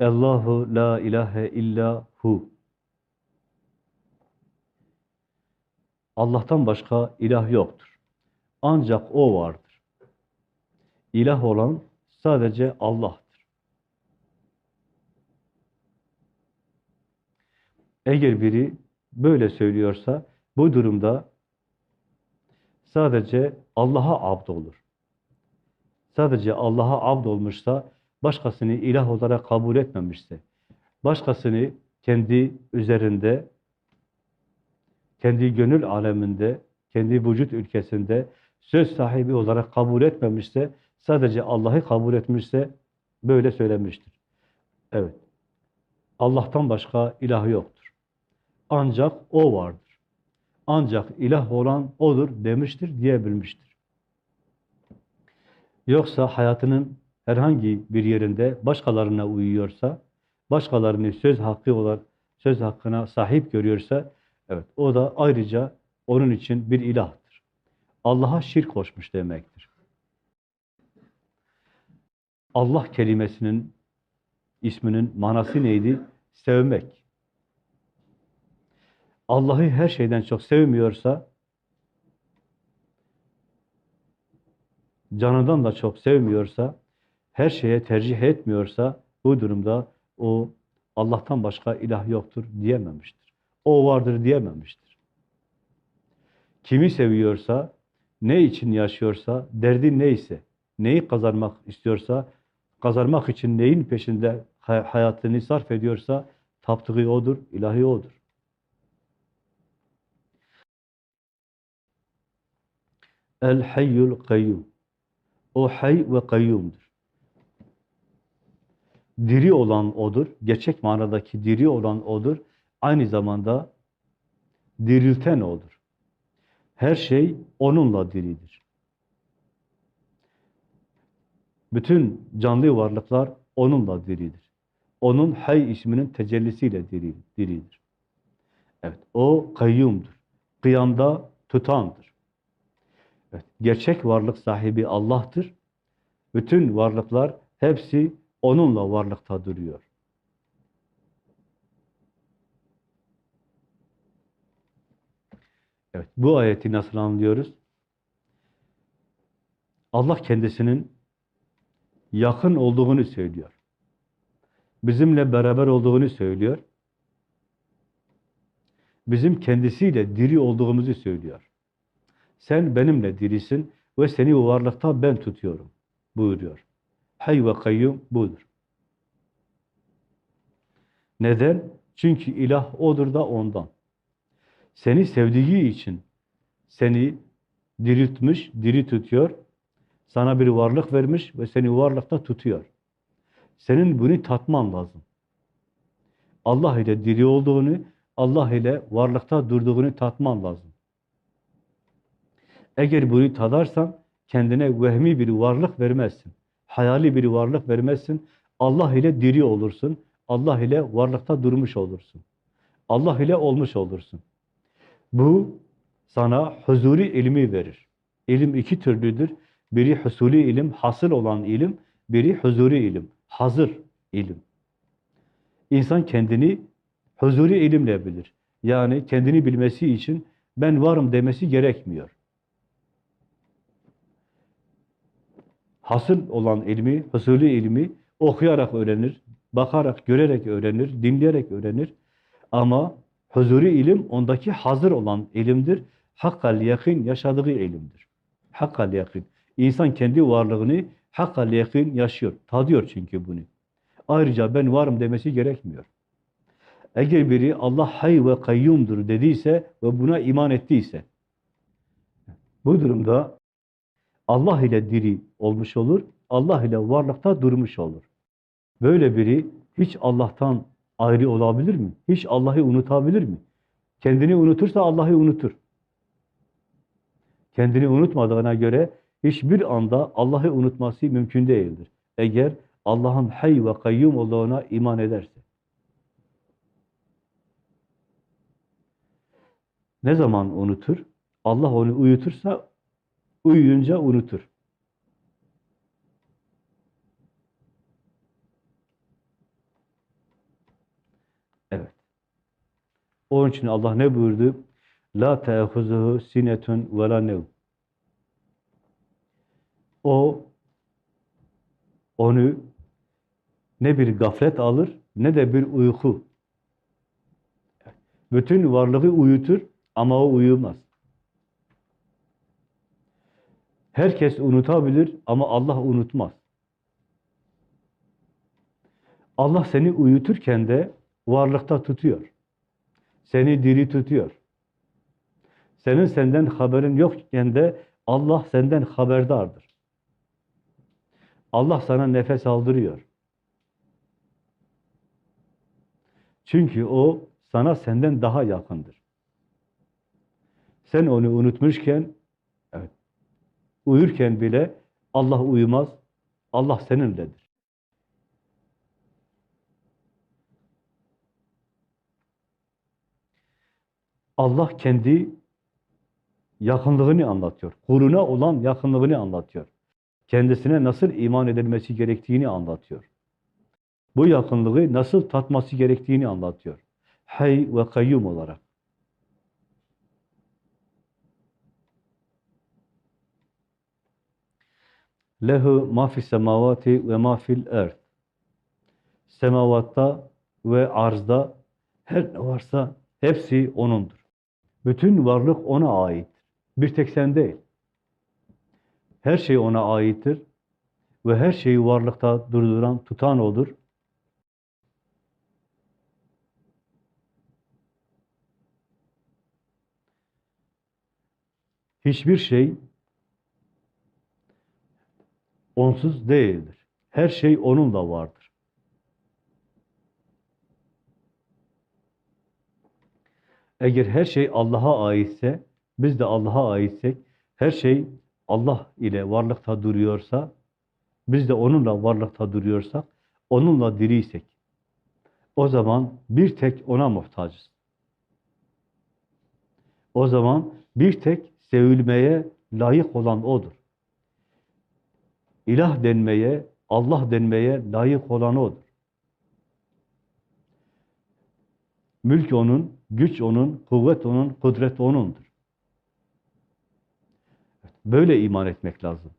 Allahu la ilahe illa hu. Allah'tan başka ilah yoktur. Ancak O vardır. İlah olan sadece Allah'tır. Eğer biri böyle söylüyorsa bu durumda sadece Allah'a abd olur. Sadece Allah'a abd olmuşsa, başkasını ilah olarak kabul etmemişse, başkasını kendi üzerinde, kendi gönül aleminde, kendi vücut ülkesinde söz sahibi olarak kabul etmemişse, sadece Allah'ı kabul etmişse böyle söylemiştir. Evet. Allah'tan başka ilah yoktur. Ancak O vardır. Ancak ilah olan O'dur demiştir, diyebilmiştir. Yoksa hayatının herhangi bir yerinde başkalarına uyuyorsa, başkalarını söz hakkı olarak söz hakkına sahip görüyorsa, evet o da ayrıca onun için bir ilahtır. Allah'a şirk koşmuş demektir. Allah kelimesinin isminin manası neydi? Sevmek. Allah'ı her şeyden çok sevmiyorsa, canından da çok sevmiyorsa, her şeye tercih etmiyorsa, bu durumda o Allah'tan başka ilah yoktur diyememiştir. O vardır diyememiştir. Kimi seviyorsa, ne için yaşıyorsa, derdi neyse, neyi kazanmak istiyorsa, kazanmak için neyin peşinde hayatını sarf ediyorsa, taptığı odur, ilahi odur. El hayyul kayyum. O hay ve kayyumdur. Diri olan odur. Gerçek manadaki diri olan odur. Aynı zamanda dirilten odur. Her şey onunla diridir. Bütün canlı varlıklar onunla diridir. Onun hay isminin tecellisiyle diri, diridir. Evet, o kayyumdur. Kıyamda tutandır. Evet, gerçek varlık sahibi Allah'tır. Bütün varlıklar hepsi onunla varlıkta duruyor. Evet, bu ayeti nasıl anlıyoruz? Allah kendisinin yakın olduğunu söylüyor. Bizimle beraber olduğunu söylüyor. Bizim kendisiyle diri olduğumuzu söylüyor. Sen benimle dirisin ve seni varlıkta ben tutuyorum buyuruyor. Hay ve kayyum budur. Neden? Çünkü ilah odur da ondan. Seni sevdiği için seni diriltmiş, diri tutuyor. Sana bir varlık vermiş ve seni varlıkta tutuyor. Senin bunu tatman lazım. Allah ile diri olduğunu, Allah ile varlıkta durduğunu tatman lazım. Eğer bunu tadarsan kendine vehmi bir varlık vermezsin. Hayali bir varlık vermezsin. Allah ile diri olursun. Allah ile varlıkta durmuş olursun. Allah ile olmuş olursun. Bu sana huzuri ilmi verir. İlim iki türlüdür. Biri husuli ilim, hasıl olan ilim. Biri huzuri ilim, hazır ilim. İnsan kendini huzuri ilimle bilir. Yani kendini bilmesi için ben varım demesi gerekmiyor. Hasıl olan ilmi, husulü ilmi okuyarak öğrenir, bakarak, görerek öğrenir, dinleyerek öğrenir. Ama huzuri ilim ondaki hazır olan ilimdir. Hakkal yakın yaşadığı ilimdir. Hakkal yakın. İnsan kendi varlığını hakkal yakın yaşıyor. Tadıyor çünkü bunu. Ayrıca ben varım demesi gerekmiyor. Eğer biri Allah hay ve kayyumdur dediyse ve buna iman ettiyse bu durumda Allah ile diri olmuş olur, Allah ile varlıkta durmuş olur. Böyle biri hiç Allah'tan ayrı olabilir mi? Hiç Allah'ı unutabilir mi? Kendini unutursa Allah'ı unutur. Kendini unutmadığına göre hiçbir anda Allah'ı unutması mümkün değildir. Eğer Allah'ın hay ve kayyum olduğuna iman ederse. Ne zaman unutur? Allah onu uyutursa Uyuyunca unutur. Evet. Onun için Allah ne buyurdu? La te'huzuhu sinetun ve la nevm. O onu ne bir gaflet alır ne de bir uyku. Bütün varlığı uyutur ama o uyumaz. Herkes unutabilir ama Allah unutmaz. Allah seni uyuturken de varlıkta tutuyor. Seni diri tutuyor. Senin senden haberin yokken de Allah senden haberdardır. Allah sana nefes aldırıyor. Çünkü o sana senden daha yakındır. Sen onu unutmuşken, evet, uyurken bile Allah uyumaz, Allah seninledir. Allah kendi yakınlığını anlatıyor. Kuluna olan yakınlığını anlatıyor. Kendisine nasıl iman edilmesi gerektiğini anlatıyor. Bu yakınlığı nasıl tatması gerektiğini anlatıyor. Hay ve kayyum olarak. Lehu ma fis semavati ve ma fil erd. Semavatta ve arzda her ne varsa hepsi O'nundur. Bütün varlık O'na aittir. Bir tek sen değil. Her şey O'na aittir ve her şeyi varlıkta durduran, tutan O'dur. Hiçbir şey onsuz değildir. Her şey onunla vardır. Eğer her şey Allah'a aitse, biz de Allah'a aitsek, her şey Allah ile varlıkta duruyorsa, biz de onunla varlıkta duruyorsak, onunla diriysek, o zaman bir tek ona muhtacız. O zaman bir tek sevilmeye layık olan O'dur. İlah denmeye, Allah denmeye layık olan O'dur. Mülk O'nun, güç O'nun, kuvvet O'nun, kudret O'nundur. Böyle iman etmek lazım.